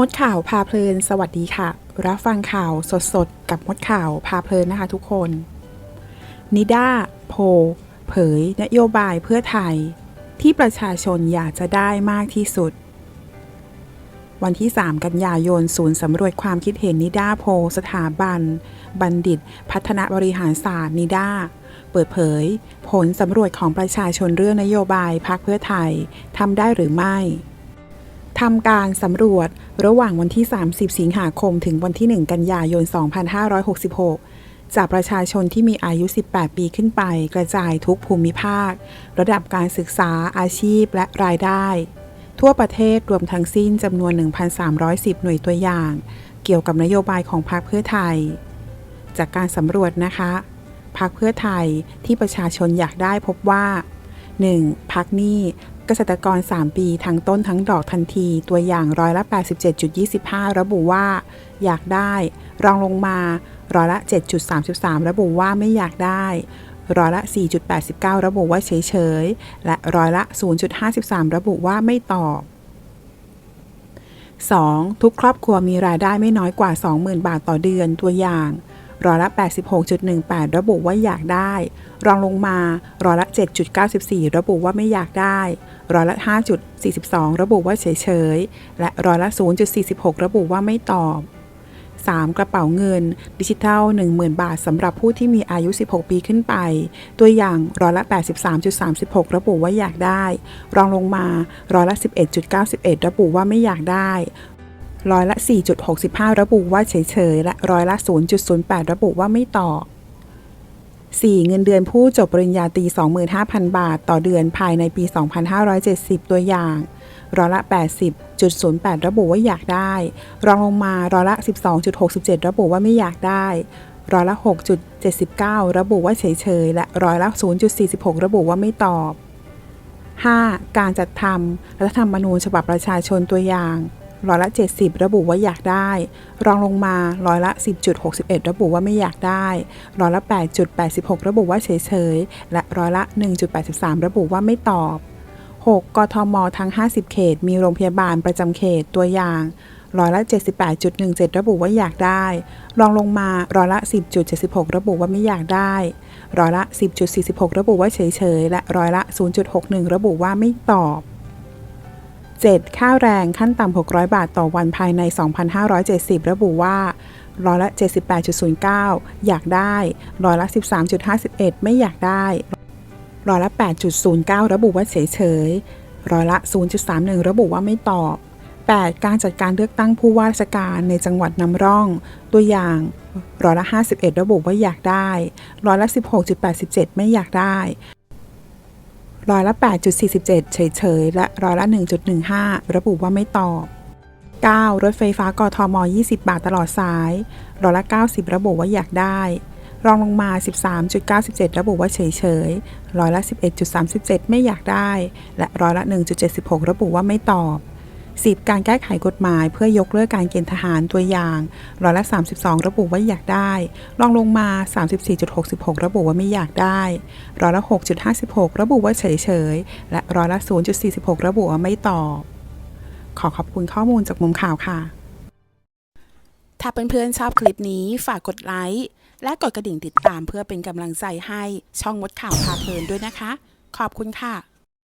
มดข่าวพาเพลิน สวัสดีค่ะ รับฟังข่าวสดๆ กับมดข่าวพาเพลินนะคะทุกคน นิด้าโพ เผยนโยบายเพื่อไทย ที่ประชาชนอยากจะได้มากที่สุด วันที่ 3 กันยายนศูนย์สำรวจความคิดเห็นนิด้าโพ สถาบัน บัณฑิต พัฒนาบริหารศาสตร์นิด้าเปิดเผย ผลสำรวจของประชาชนเรื่องนโยบายพรรคเพื่อไทยทำได้หรือไม่ ทำการสำรวจระหว่างวันที่ 30 สิงหาคม ถึงวันที่ 1 กันยายน 2566 จากประชาชนที่มีอายุ 18 ปีขึ้นไป กระจายทุกภูมิภาค ระดับการศึกษาอาชีพและรายได้ ทั่วประเทศรวมทั้งสิ้นจำนวน 1,310 หน่วยตัวอย่าง เกี่ยวกับนโยบายของพรรคเพื่อไทย จากการสำรวจนะคะพรรคเพื่อไทยที่ประชาชนอยากได้พบว่า 1. พักหนี้ เกษตรกร 3 ปีทั้งต้นทั้งดอกทันที ตัวอย่างร้อยละ 87.25 ระบุว่า อยากได้ รองลงมาร้อยละ 7.33 ระบุว่าไม่อยากได้ร้อยละ 4.89 ระบุว่าเฉยๆ และร้อยละ 0.53 ระบุว่าไม่ตอบ 2. ทุกครอบครัวมีรายได้ไม่น้อยกว่า 20,000 บาทต่อเดือนตัวอย่าง ร้อยละ 86.18 ระบุว่าอยากได้ รองลงมาร้อยละ 7.94 ระบุว่าไม่อยากได้ร้อยละ 5.42 ระบุว่าเฉยๆ และร้อยละ 0.46 ระบุว่าไม่ตอบ 3. กระเป๋าเงิน ดิจิทัล 10,000 บาทสำหรับผู้ที่มีอายุ 16 ปีขึ้นไป ตัวอย่างร้อยละ 83.36 ระบุว่าอยากได้ รองลงมาร้อยละ 11.91 ระบุว่าไม่อยากได้ ร้อยละ 4.65 ระบุว่าเฉยๆ และร้อยละ 0.08 ระบุว่าไม่ตอบ 4. เงินเดือนผู้จบปริญญาตรี 25,000 บาท ต่อเดือนภายในปี 2570 ตัวอย่าง ร้อยละ 80.08 ระบุว่าอยากได้ รองลงมาร้อยละ 12.67 ระบุว่าไม่อยากได้ ร้อยละ 6.79 ระบุว่าเฉยๆ และร้อยละ 0.46 ระบุว่าไม่ตอบ 5. การจัดทำรัฐธรรมนูญฉบับประชาชนตัวอย่าง ร้อยละ 70 ระบุว่าอยากได้ รองลงมาร้อยละ 10.61 ระบุว่าไม่อยากได้ ร้อยละ 8.86 ระบุว่าเฉยๆ และร้อยละ 1.83 ระบุว่าไม่ตอบ 6. กทม ทั้ง 50 เขต มีโรงพยาบาลประจำเขตตัวอย่างร้อยละ 78.17 ระบุว่าอยากได้ รองลงมาร้อยละ 10.76 ระบุว่าไม่อยากได้ ร้อยละ 10.46 ระบุว่าเฉยๆ และร้อยละ 0.61 ระบุว่าไม่ตอบ 7. ค่าแรงขั้นต่ำ 600 บาทต่อวันภายใน 2,570 ระบุว่าร้อยละ 78.09 อยากได้ร้อยละ 13.51 ไม่อยากได้ร้อยละ 8.09 ระบุว่าเฉยๆร้อยละ 0.31 ระบุว่าไม่ตอบ 8. การจัดการเลือกตั้งผู้ว่าราชการในจังหวัดนำร่อง ตัวอย่างร้อยละ 51 ระบุว่าอยากได้ร้อยละ 16.87 ไม่อยากได้ ร้อยละ 8.47 เฉยๆ และร้อยละ 1.15 ระบุว่าไม่ตอบ 9. รถไฟฟ้ากทม 20 บาทตลอดสาย ร้อยละ 90 ระบุว่าอยากได้ รองลงมา 13.97 ระบุว่าเฉยๆ ร้อยละ 11.37 ไม่อยากได้ และร้อยละ 1.76 ระบุว่าไม่ตอบ 10. การแก้ไขกฎหมาย เพื่อยกเลิกการเกณฑ์ทหารตัวอย่างร้อยละ 32 ระบุว่าอยากได้รองลงมา 34.66 ระบุว่าไม่อยากได้ร้อยละ 6.56 ระบุว่าเฉยๆ และร้อยละ 0.46 ระบุว่าไม่ตอบ ขอขอบคุณข้อมูลจากมุมข่าวค่ะ ถ้าเพื่อนๆชอบคลิปนี้ฝากกดไลค์และกดกระดิ่งติดตามเพื่อเป็นกำลังใจให้ช่องมดข่าวพาเพลินด้วยนะคะ ขอบคุณค่ะ